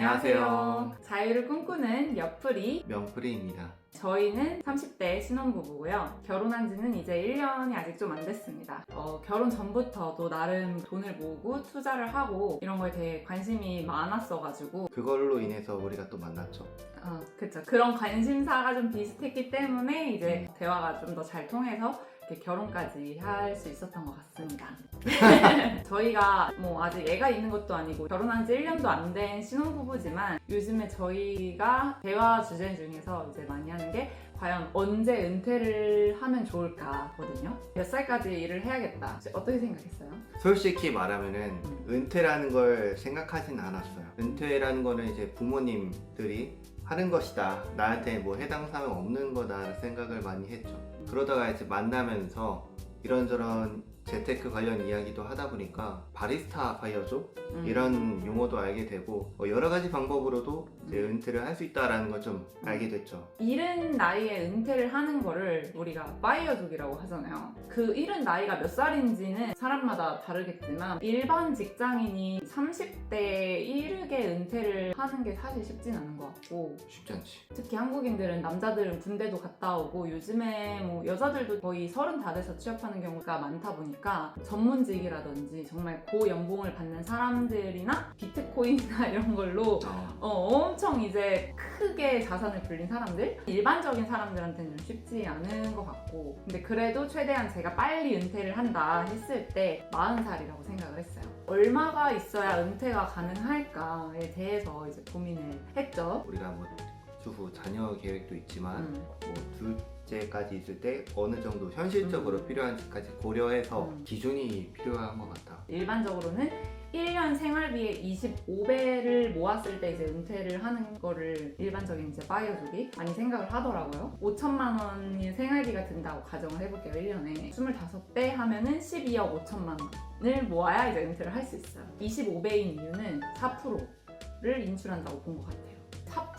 안녕하세요. 자유를 꿈꾸는 옆풀이. 명프리입니다. 저희는 30대 신혼부부고요. 결혼한 지는 이제 1년이 아직 좀 안 됐습니다. 어, 결혼 전부터도 나름 돈을 모으고 투자를 하고 이런 거에 되게 관심이 많았어가지고 그걸로 인해서 우리가 또 만났죠. 어, 그쵸. 그런 관심사가 좀 비슷했기 때문에 이제 대화가 좀 더 잘 통해서 이렇게 결혼까지 할 수 있었던 것 같습니다. 저희가 뭐 아직 애가 있는 것도 아니고 결혼한 지 1년도 안 된 신혼부부지만 요즘에 저희가 대화 주제 중에서 이제 많이 하는 게 과연 언제 은퇴를 하면 좋을까거든요. 몇 살까지 일을 해야겠다. 혹시 어떻게 생각했어요? 솔직히 말하면은 은퇴라는 걸 생각하진 않았어요. 은퇴라는 거는 이제 부모님들이 하는 것이다. 나한테 뭐 해당 사항 없는 거다 생각을 많이 했죠. 그러다가 이제 만나면서 이런저런 재테크 관련 이야기도 하다 보니까 바리스타 파이어족 음. 이런 용어도 알게 되고 뭐 여러 가지 방법으로도 이제 은퇴를 할 수 있다라는 걸 좀 알게 됐죠. 이른 나이에 은퇴를 하는 거를 우리가 파이어족이라고 하잖아요. 그 이른 나이가 몇 살인지는 사람마다 다르겠지만 일반 직장인이 30대에 이르게 은퇴를 하는 게 사실 쉽진 않은 것 같고 쉽지 않지. 특히 한국인들은 남자들은 군대도 갔다 오고 요즘에 뭐 여자들도 거의 서른 다 돼서 취업하는 경우가 많다 보니까 전문직이라든지 정말 고연봉을 받는 사람들이나 비트코인이나 이런 걸로 어. 어, 엄청 이제 크게 자산을 불린 사람들? 일반적인 사람들한테는 좀 쉽지 않은 것 같고. 근데 그래도 최대한 제가 빨리 은퇴를 한다 했을 때 40살이라고 생각을 했어요. 얼마가 있어야 은퇴가 가능할까에 대해서 이제 고민을 했죠. 우리가 뭐 추후 자녀 계획도 있지만 음. 뭐 둘째까지 있을 때 어느 정도 현실적으로 음. 필요한지까지 고려해서 음. 기준이 필요한 것 같다. 일반적으로는 1년 생활비의 25배를 모았을 때 이제 은퇴를 하는 거를 일반적인 이제 파이어족이 많이 생각을 하더라고요. 5천만 원이 생활비가 든다고 가정을 해볼게요, 1년에. 25배 하면은 12억 5천만 원을 모아야 이제 은퇴를 할 수 있어요. 25배인 이유는 4%를 인출한다고 본 것 같아요.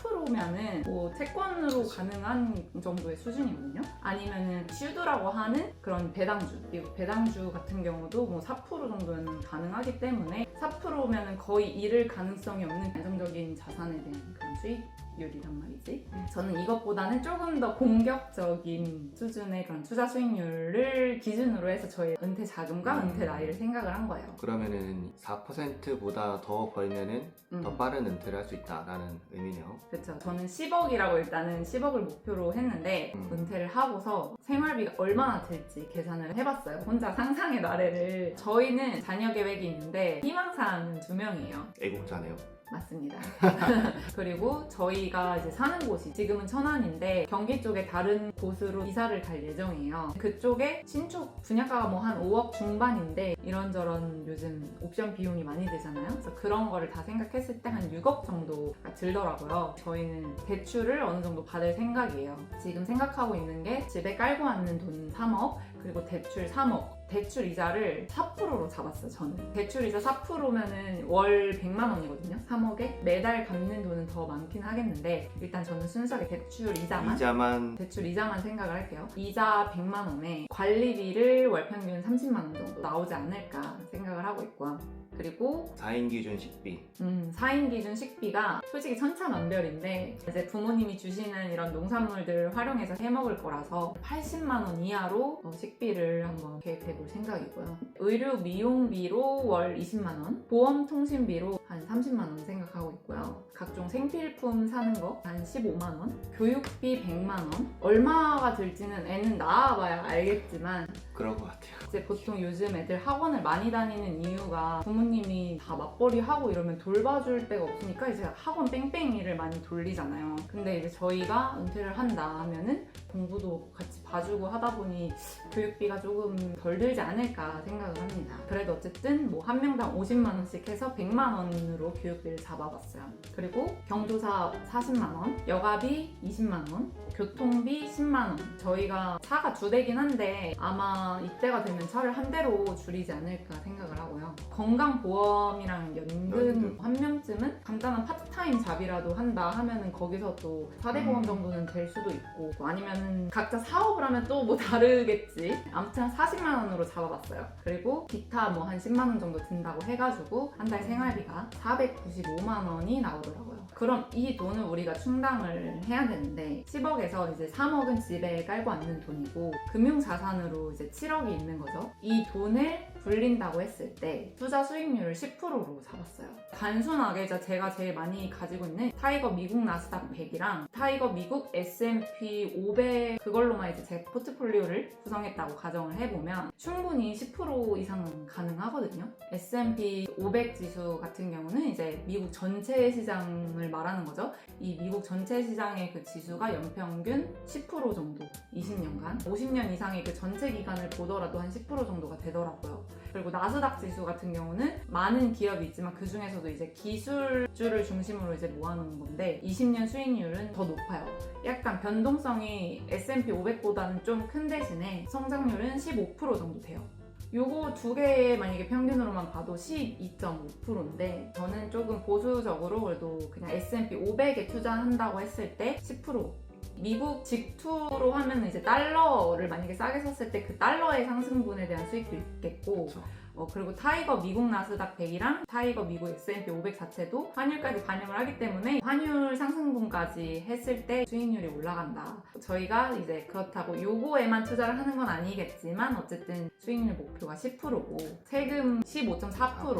4%면은 뭐 채권으로. 가능한 정도의 수준이거든요. 아니면은 슈드라고 하는 그런 배당주, 미국 배당주 같은 경우도 뭐 4% 정도는 가능하기 때문에 4%면은 거의 잃을 가능성이 없는 안정적인 자산에 대한 그런 수익률이란 말이지. 저는 이것보다는 조금 더 공격적인 수준의 그런 투자 수익률을 기준으로 해서 저의 은퇴 자금과 음. 은퇴 나이를 생각을 한 거예요. 그러면은 4%보다 더 벌면은 음. 더 빠른 은퇴를 할 수 있다라는 의미네요. 그렇죠. 저는 10억이라고 일단은 10억을 목표로 했는데 음. 은퇴를 하고서 생활비가 얼마나 들지 계산을 해봤어요. 혼자 상상의 나래를. 저희는 자녀 계획이 있는데 희망사항은 두 명이에요. 애국자네요. 맞습니다. 그리고 저희가 이제 사는 곳이 지금은 천안인데 경기 쪽에 다른 곳으로 이사를 갈 예정이에요. 그쪽에 신축 분양가가 뭐 한 5억 중반인데 이런저런 요즘 옵션 비용이 많이 들잖아요. 그래서 그런 거를 다 생각했을 때 한 6억 정도가 들더라고요. 저희는 대출을 어느 정도 받을 생각이에요. 지금 생각하고 있는 게 집에 깔고 앉는 돈 3억 그리고 대출 3억 대출 이자를 4%로 잡았어요, 저는. 대출 이자 4%면은 월 100만 원이거든요, 3억에. 매달 갚는 돈은 더 많긴 하겠는데, 일단 저는 순수하게 대출 이자만. 이자만 대출 이자만 생각을 할게요. 이자 100만 원에 관리비를 월 평균 30만 원 정도 나오지 않을까 생각을 하고 있고요. 그리고 4인 기준 식비 음, 4인 기준 식비가 솔직히 천차만별인데 이제 부모님이 주시는 이런 농산물들을 활용해서 해 먹을 거라서 80만 원 이하로 어, 식비를 한번 계획해 볼 생각이고요. 의료 미용비로 월 20만 원, 보험 통신비로 한 30만 원 생각하고 있고요. 각종 생필품 사는 거 한 15만 원, 교육비 100만 원. 얼마가 들지는 애는 낳아봐야 알겠지만 그런 것 같아요. 이제 보통 요즘 애들 학원을 많이 다니는 이유가 부모님이 다 맞벌이 하고 이러면 돌봐줄 데가 없으니까 이제 학원 뺑뺑이를 많이 돌리잖아요. 근데 이제 저희가 은퇴를 한다 하면은 공부도 같이 봐주고 하다 보니 교육비가 조금 덜 들지 않을까 생각을 합니다. 그래도 어쨌든 뭐 한 명당 50만 원씩 해서 100만 원으로 교육비를 잡아봤어요. 그리고 경조사 40만 원, 여가비 20만 원, 교통비 10만 원. 저희가 차가 두 대긴 한데 아마 이때가 되면 차를 한 대로 줄이지 않을까 생각을 하고요. 건강보험이랑 연금. 한 명쯤은 간단한 파트타임 잡이라도 한다 하면은 거기서 또 4대 보험 음. 정도는 될 수도 있고 아니면은 각자 사업을 하면 또 뭐 다르겠지 아무튼 한 40만 원으로 잡아봤어요 그리고 기타 뭐 한 10만 원 정도 든다고 해가지고 한 달 생활비가 495만 원이 나오더라고요 그럼 이 돈을 우리가 충당을 해야 되는데 10억에서 이제 3억은 집에 깔고 앉는 돈이고 금융자산으로 이제 7억이 있는 거죠. 이 돈을 불린다고 했을 때 투자 수익률을 10%로 잡았어요. 단순하게 자- 제가 제일 많이 가지고 있는 타이거 미국 나스닥 100이랑 타이거 미국 S&P 500 그걸로만 이제 제 포트폴리오를 구성했다고 가정을 해보면 충분히 10% 이상은 가능하거든요. S&P 500 지수 같은 경우는 이제 미국 전체 시장을 말하는 거죠. 이 미국 전체 시장의 그 지수가 연평균 10% 정도 20년간 50년 이상의 그 전체 기간을 보더라도 한 10% 정도가 되더라고요. 그리고 나스닥 지수 같은 경우는 많은 기업이 있지만 그 중에서도 이제 기술주를 중심으로 이제 모아놓은 건데 20년 수익률은 더 높아요. 약간 변동성이 S&P 500보다는 좀 큰 대신에 성장률은 15% 정도 돼요. 요거 두개 만약에 평균으로만 봐도 12.5%인데 저는 조금 보수적으로 그래도 그냥 S&P 500에 투자한다고 했을 때 10% 미국 직투로 하면 이제 달러를 만약에 싸게 샀을 때 그 달러의 상승분에 대한 수익도 있겠고 그쵸. 어, 그리고 타이거 미국 나스닥 100이랑 타이거 미국 S&P 500 자체도 환율까지 반영을 하기 때문에 환율 상승분까지 했을 때 수익률이 올라간다. 저희가 이제 그렇다고 요거에만 투자를 하는 건 아니겠지만 어쨌든 수익률 목표가 10%고 세금 15.4% 4%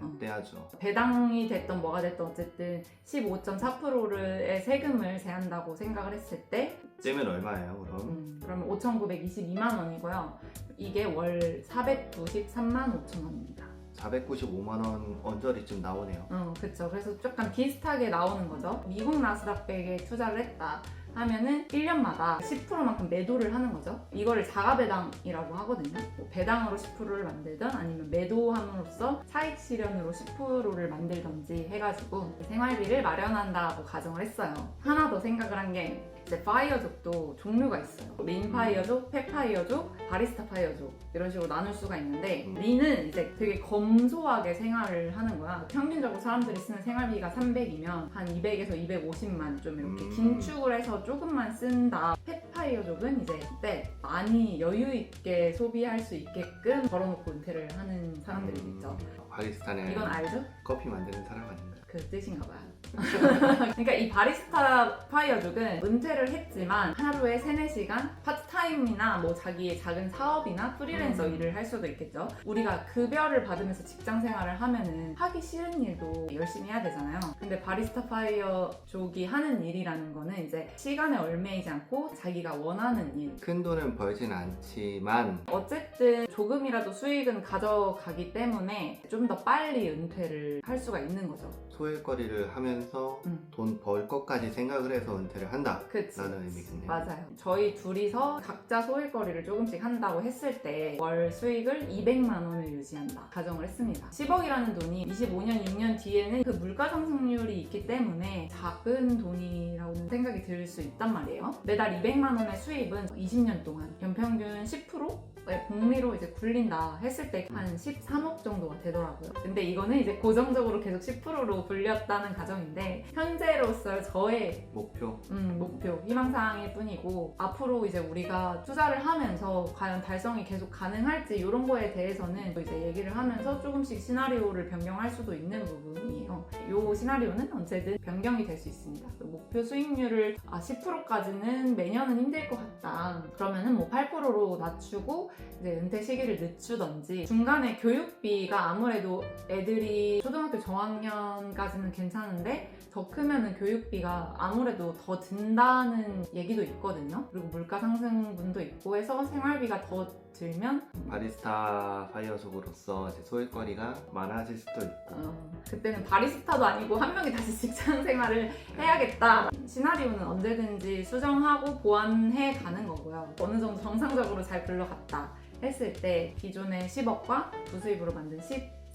어. 떼야죠. 배당이 됐던 뭐가 됐던 어쨌든 15.4%의 세금을 제한다고 생각을 했을 때 떼면 얼마예요, 그럼? 음, 그러면 5,922만 원이고요. 이게 월 493만 5천 원입니다. 495만 원 언저리쯤 나오네요. 어, 그쵸. 그래서 약간 비슷하게 나오는 거죠. 미국 나스닥 100에 투자를 했다. 하면은 1년마다 10%만큼 매도를 하는 거죠. 이거를 자가배당이라고 하거든요. 뭐 배당으로 10%를 만들든 아니면 매도함으로써 차익 실현으로 10%를 만들던지 해가지고 생활비를 마련한다고 가정을 했어요. 하나 더 생각을 한게 이제 파이어족도 종류가 있어요. 린 파이어족, 펫 파이어족, 바리스타 파이어족 이런 식으로 나눌 수가 있는데 음. 린은 이제 되게 검소하게 생활을 하는 거야. 평균적으로 사람들이 쓰는 생활비가 300이면 한 200에서 250만 좀 이렇게 음. 긴축을 해서 조금만 쓴다. 펫 파이어족은 이제 그때 많이 여유 있게 소비할 수 있게끔 벌어놓고 은퇴를 하는 사람들이 음, 있죠. 바리스타는 이건 알죠? 커피 만드는 사람 아닌가요? 그 뜻인가 봐요. 그러니까 이 바리스타 파이어족은 은퇴를 했지만 하루에 3, 4시간 파트타임이나 뭐 자기의 작은 사업이나 프리랜서 음. 일을 할 수도 있겠죠. 우리가 급여를 받으면서 직장 생활을 하면은 하기 싫은 일도 열심히 해야 되잖아요. 근데 바리스타 파이어족이 하는 일이라는 거는 이제 시간에 얽매이지 않고 자기가 원하는 일, 큰 돈은 벌진 않지만 어쨌든 조금이라도 수익은 가져가기 때문에 좀더 빨리 은퇴를 할 수가 있는 거죠. 소일거리를 하면서 음. 돈 벌 것까지 생각을 해서 은퇴를 한다. 그치. 라는 의미겠네요. 맞아요. 저희 둘이서 각자 소일거리를 조금씩 한다고 했을 때 월 수익을 200만 원을 유지한다. 가정을 했습니다. 10억이라는 돈이 25년, 6년 뒤에는 그 물가 상승률이 있기 때문에 작은 돈이라고는 생각이 들 수 있단 말이에요. 매달 200만 원의 수입은 20년 동안 연평균 10%? 의 복리로 이제 굴린다 했을 때 한 13억 정도가 되더라고요. 근데 이거는 이제 고정적으로 계속 10%로 불렸다는 가정인데 현재로서 저의 목표 음, 목표, 희망사항일 뿐이고 앞으로 이제 우리가 투자를 하면서 과연 달성이 계속 가능할지 이런 거에 대해서는 또 이제 얘기를 하면서 조금씩 시나리오를 변경할 수도 있는 부분이에요. 이 시나리오는 언제든 변경이 될 수 있습니다. 그 목표 수익률을 아, 10%까지는 매년은 힘들 것 같다. 그러면은 뭐 8%로 낮추고 이제 은퇴 시기를 늦추던지 중간에 교육비가 아무래도 애들이 초등학교 저학년까지는 괜찮은데 더 크면은 교육비가 아무래도 더 든다는 얘기도 있거든요. 그리고 물가 상승분도 있고 해서 생활비가 더 들면 바리스타 파이어족으로서 이제 소일거리가 많아질 수도 있고 어, 그때는 바리스타도 아니고 한 명이 다시 직장 생활을 해야겠다. 시나리오는 언제든지 수정하고 보완해 가는 거고요. 어느 정도 정상적으로 잘 굴러갔다 했을 때 기존의 10억과 부수입으로 만든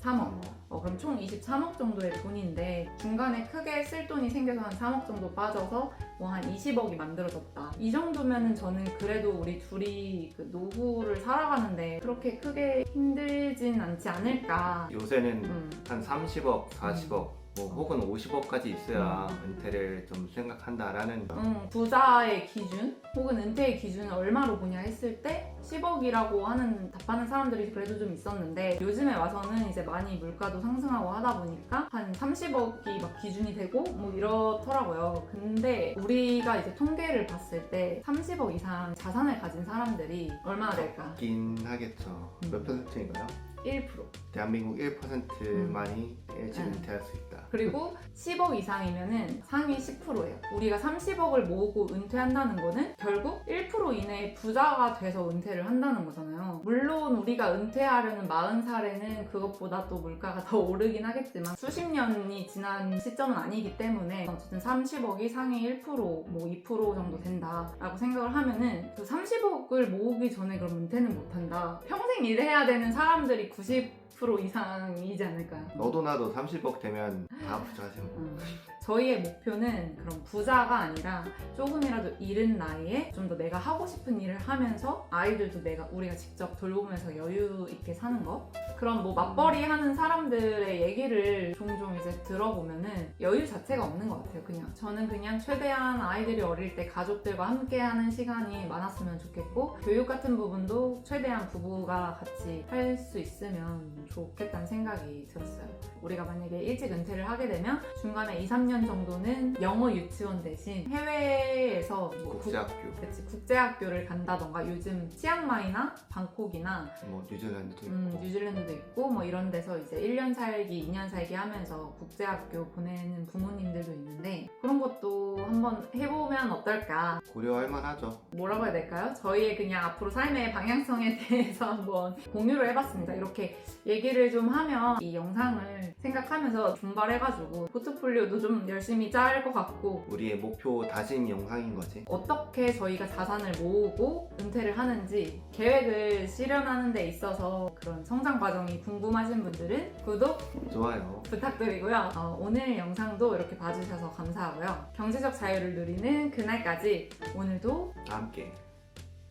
13억 어, 그럼 총 23억 정도의 돈인데 중간에 크게 쓸 돈이 생겨서 한 3억 정도 빠져서 뭐 한 20억이 만들어졌다. 이 정도면은 저는 그래도 우리 둘이 그 노후를 살아가는데 그렇게 크게 힘들진 않지 않을까. 요새는 음. 한 30억, 40억 뭐 혹은 50억까지 있어야 은퇴를 좀 생각한다라는 음, 부자의 기준 혹은 은퇴의 기준을 얼마로 보냐 했을 때 10억이라고 하는 답하는 사람들이 그래도 좀 있었는데 요즘에 와서는 이제 많이 물가도 상승하고 하다 보니까 한 30억이 막 기준이 되고 뭐 이렇더라고요. 근데 우리가 이제 통계를 봤을 때 30억 이상 자산을 가진 사람들이 얼마나 될까? 있긴 하겠죠. 몇 음. 퍼센트인가요? 1%. 대한민국 1%만이 일찍 음. 은퇴할 수 있다. 그리고 10억 이상이면은 상위 10%예요. 우리가 30억을 모으고 은퇴한다는 거는 결국 1% 이내의 부자가 돼서 은퇴를 한다는 거잖아요. 물론 우리가 은퇴하려는 40살에는 그것보다 또 물가가 더 오르긴 하겠지만 수십 년이 지난 시점은 아니기 때문에 어쨌든 30억이 상위 1%, 뭐 2% 정도 된다라고 생각을 하면은 그 30억을 모으기 전에 그럼 은퇴는 못 한다. 평생 일해야 되는 사람들이 90% 이상이지 않을까요? 너도 나도 30억 되면 다 부자지 뭐. 음, 저희의 목표는 그런 부자가 아니라 조금이라도 이른 나이에 좀 더 내가 하고 싶은 일을 하면서 아이들도 내가 우리가 직접 돌보면서 여유 있게 사는 거? 그런 뭐 맞벌이 하는 사람들의 얘기를 종종 이제 들어보면은 여유 자체가 없는 것 같아요 그냥. 저는 그냥 최대한 아이들이 어릴 때 가족들과 함께 하는 시간이 많았으면 좋겠고 교육 같은 부분도 최대한 부부가 같이 할 수 있으면 좋겠다는 생각이 들었어요. 우리가 만약에 일찍 은퇴를 하게 되면 중간에 2, 3년 정도는 영어 유치원 대신 해외에서 뭐 국- 국제학교, 그치, 국제학교를 간다던가 요즘 치앙마이나 방콕이나 뭐 뉴질랜드도 있고 음, 뉴질랜드도 있고 뭐 이런 데서 이제 1년 살기, 2년 살기 하면서 국제학교 보내는 부모님들도 있는데 그런 것도 한번 해보면 어떨까 고려할 만하죠. 뭐라고 해야 될까요? 저희의 그냥 앞으로 삶의 방향성에 대해서 한번 공유를 해봤습니다. 이렇게 얘기를 좀 하면 이 영상을 생각하면서 분발해가지고 포트폴리오도 좀 열심히 짤 것 같고 우리의 목표 다짐 영상인 거지. 어떻게 저희가 자산을 모으고 은퇴를 하는지 계획을 실현하는 데 있어서 그런 성장 과정이 궁금하신 분들은 구독 좋아요. 부탁드리고요. 어, 오늘 영상도 이렇게 봐주셔서 감사하고요. 경제적 자유를 누리는 그날까지 오늘도 다 함께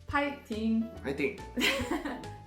파이팅! 화이팅!